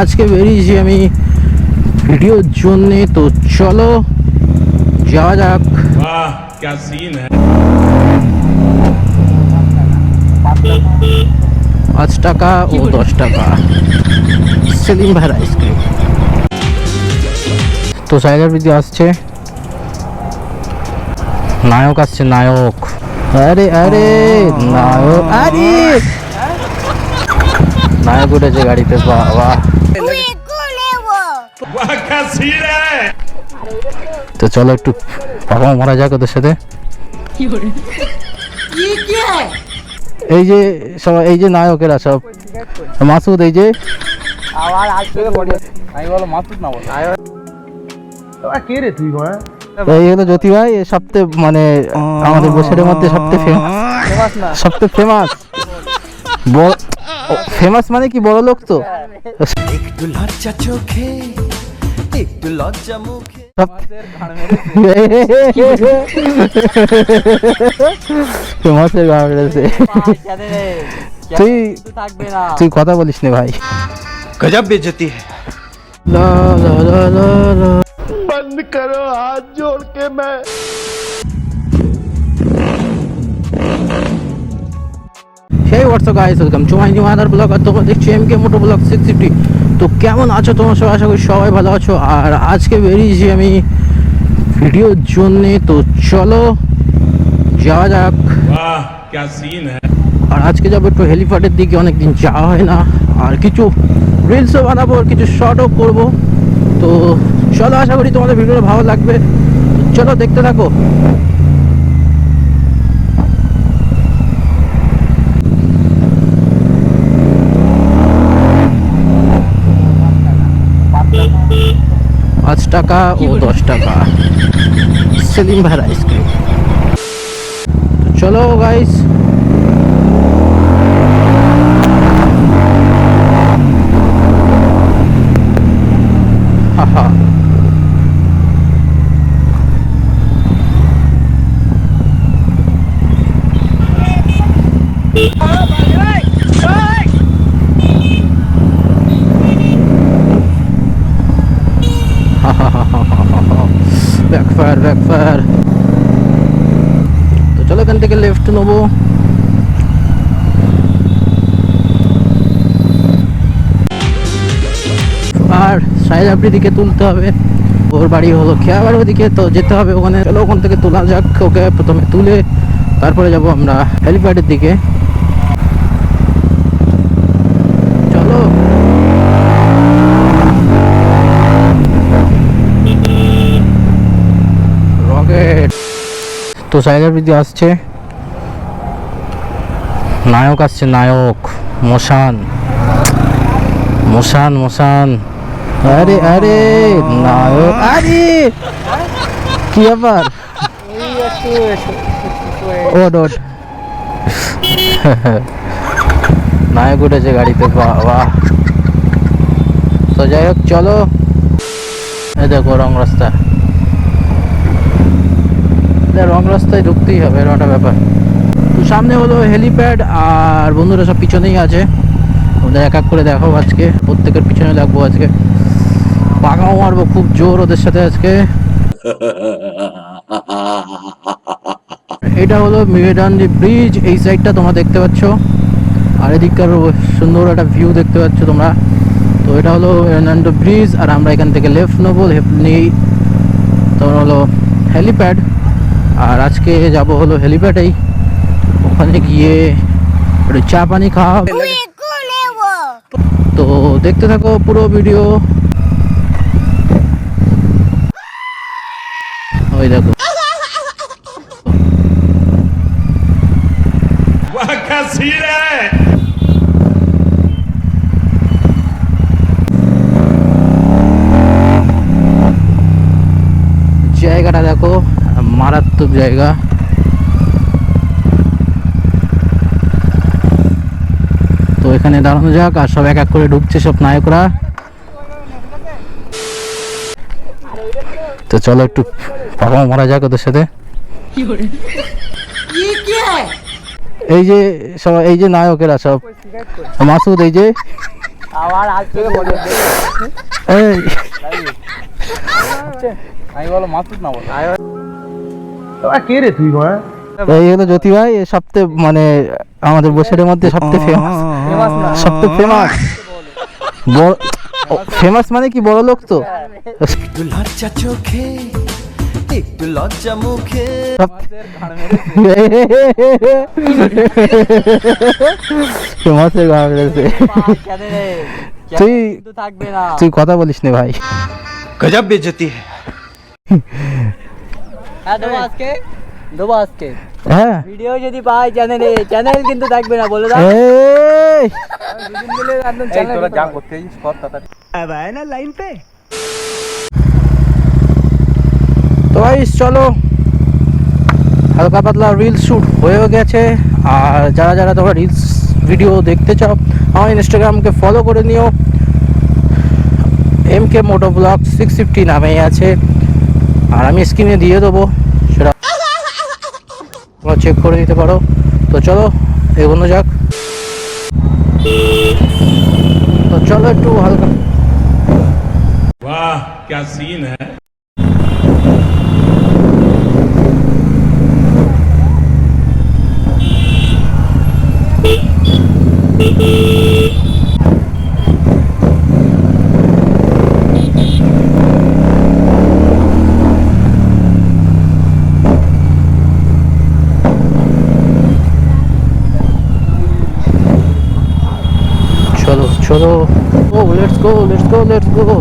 আজকে বেরিয়েছি আমি ভিডিওর জন্যে। তো চলো যাওয়া যাক। পাঁচ টাকা ও দশ টাকা। সেলিম ভাইয়ের আইসক্রিম তো সাইগার বিদি আসছে। নায়ক আসছে নায়ক। আরে আরে নায়ক। আরে নায়ক উঠেছে গাড়িতে, বাবা। তো চলো একটু বাবা মারা যাক ওদের সাথে। এই যে সব এই যে নায়কেরা সব। মাসুদ, এই যে। মানে আমাদের বসের মধ্যে সবচেয়ে ফেমাস সবচেয়ে ফেমাস ফেমাস মানে কি বড় লোক তো একটু লজ্জা চোখে একটু লজ্জা মুখে ফেমাসের ঘাড় মেরেছে তুই তুই কথা বলিস নে ভাই গজব বেজতি লা লা লা লা বন্ধ করো হাত জোড় কে मैं সেই what's up guys welcome to my new other vlog আর তোমরা দেখছি M K moto vlog six fifty তো কেমন আছো তোমার সবাই? আশা করি সবাই ভালো আছো। আর আজকে বেরিয়েছি আমি ভিডিওর জন্যে। তো চলো যাওয়া যাক। আর আজকে যাব একটু হেলিপ্যাডের দিকে। অনেক দিন যাওয়া হয় না। আর কিছু রিলসও বানাবো আর কিছু শর্টও করব। তো চলো আশা করি তোমাদের ভিডিওটা ভালো লাগবে। চলো দেখতে থাকো। পাঁচ টাকা ও দশ টাকা সেলিম ভাইয়ের আইসক্রিম তো চলো গাইস হাহা ব্যাকফায়ার ব্যাকফায়ার তো চলো এখান থেকে লেফট নেব আর সাইজাবরি দিকে তুলতে হবে। ওর বাড়ি হলো খেয়াবার ওদিকে, তো যেতে হবে ওখানে। চলো ওখান থেকে তোলা যাক, ওকে প্রথমে তুলে তারপরে যাব আমরা হেলিপ্যাডের দিকে চলো রকেট তো সাইজাবরি আসছে। নায়ক আসছে, নায়ক। মশান। মশান মশান। আরে আরে, নায়ক। আরে! কি ব্যাপার? ওট নায়ক উঠেছে গাড়িতে বাবা তো যাই হোক, চলো। এই দেখো রং রাস্তা। এটা রং রাস্তায় ঢুকতেই হবে, এরকম একটা ব্যাপার। তো সামনে হলো হেলিপ্যাড আর বন্ধুরা সব পিছনেই আছে। ওদের এক এক করে দেখো আজকে, প্রত্যেকের পিছনে লাগবো আজকে। পাকাও মারবো খুব জোর ওদের সাথে আজকে। এটা হলো মিরেডান্ডি ব্রিজ, এই সাইডটা তোমরা দেখতে পাচ্ছ। আর এদিককার সুন্দর একটা ভিউ দেখতে পাচ্ছ তোমরা। তো এটা হলো এর্নান্ডো ব্রিজ আর আমরা এখান থেকে লেফট নেব লেফট নিয়েই তোমার হলো হেলিপ্যাড আর আজকে যাব হলো হেলিপ্যাডেই ওখানে গিয়ে একটু চা পানি খাওয়া হবে তো দেখতে থাকো পুরো ভিডিও ওই দেখো वाह क्या सीन है মারাত্মক জায়গা। তো এখানে দাঁড়ানো যাক, আর সব এক এক করে ঢুকছে সব নায়করা। তো চলো একটু বাবা মারা যাক ওদের সাথে। এই যে সবাই এই যে নায়কেরা সব। মাসুদ, এই যে। আমি বলো মাসুদ না বলো। কে রে তুই এই হলো জ্যোতি ভাই সবচেয়ে মানে আমাদের বসের মধ্যে সবচেয়ে ফেমাস সবচেয়ে ফেমাস ফেমাস মানে কি বড় লোক তো? একটু লজ্জা চোখে একটু লজ্জা মুখে। মেরেছে তুই তুই কথা বলিস নে ভাই। গজব বেজতি হ্যাঁ দেবো আজকে দেবো আজকে হ্যাঁ ভিডিও যদি পাই চ্যানেলে চ্যানেল কিন্তু থাকবে না বলে দাও এই দুদিন মিলে একদম চ্যানেল তোরা যা করতে अब आए ना लाइन पे তো গাইস চলো হালকা পাতলা রিলস শুট হয়েও গেছে আর যারা যারা তোমরা রিলস ভিডিও দেখতে চাও আমার ইনস্টাগ্রামকে ফলো করে নিও M K moto blog six fifty নামেই আছে আর আমি স্ক্রিনে দিয়ে দেবো। সেটা তোমরা চেক করে দিতে পারো। তো চলো, এগোনো যাক। তো চলো একটু হালকা বাহ, ক্যা সিন হ্যাঁ। চলো চলো ও let's go let's go let's go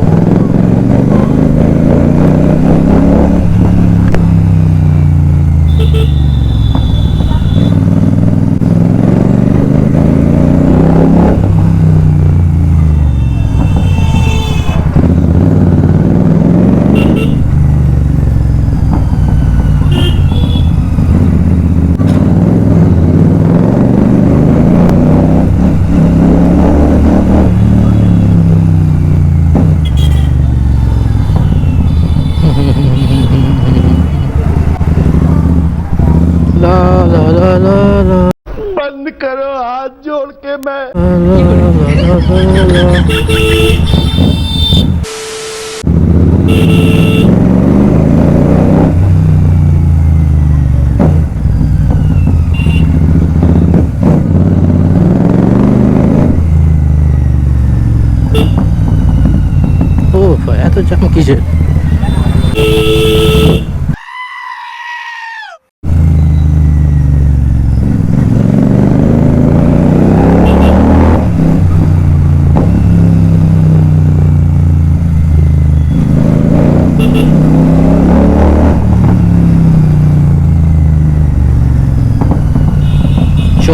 ও এত জ্যাম কিসের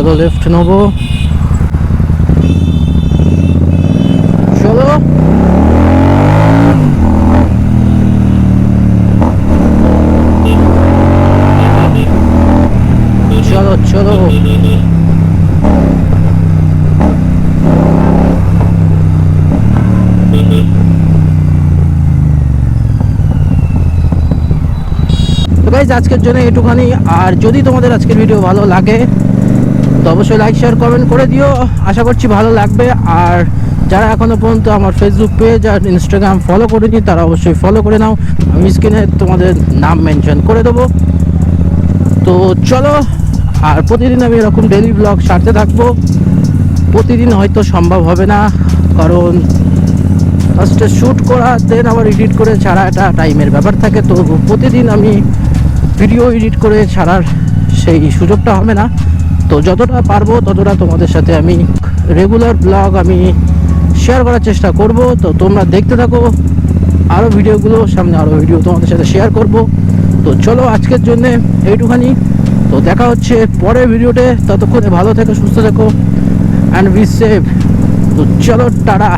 চলো লেফট নেব। চলো। চলো চলো। আজকের জন্য এটুখানি। আর যদি তোমাদের আজকের ভিডিও ভালো লাগে তো অবশ্যই লাইক শেয়ার কমেন্ট করে দিও। আশা করছি ভালো লাগবে। আর যারা এখনও পর্যন্ত আমার ফেসবুক পেজ আর ইনস্টাগ্রাম ফলো করেনি, তারা অবশ্যই ফলো করে নাও। আমি স্ক্রিনে তোমাদের নাম মেনশন করে দেবো। তো চলো, আর প্রতিদিন আমি এরকম ডেলি ব্লগ সারতে থাকব। প্রতিদিন হয়তো সম্ভব হবে না, কারণ ফার্স্টে শ্যুট করা দেন আবার এডিট করে ছাড়া একটা টাইমের ব্যাপার থাকে। তো প্রতিদিন আমি ভিডিও এডিট করে ছাড়ার সেই সুযোগটা হবে না। তো যতটা পারব, ততটা তোমাদের সাথে আমি রেগুলার ব্লগ আমি শেয়ার করার চেষ্টা করব। তো তোমরা দেখতে থাকো আরও ভিডিওগুলো, সামনে আরও ভিডিও তোমাদের সাথে শেয়ার করব। তো চলো আজকের জন্যে এইটুখানি। তো দেখা হচ্ছে পরের ভিডিওতে। ততক্ষণে ভালো থেকো, সুস্থ থেকো অ্যান্ড বি সেফ তো চলো, টাটা।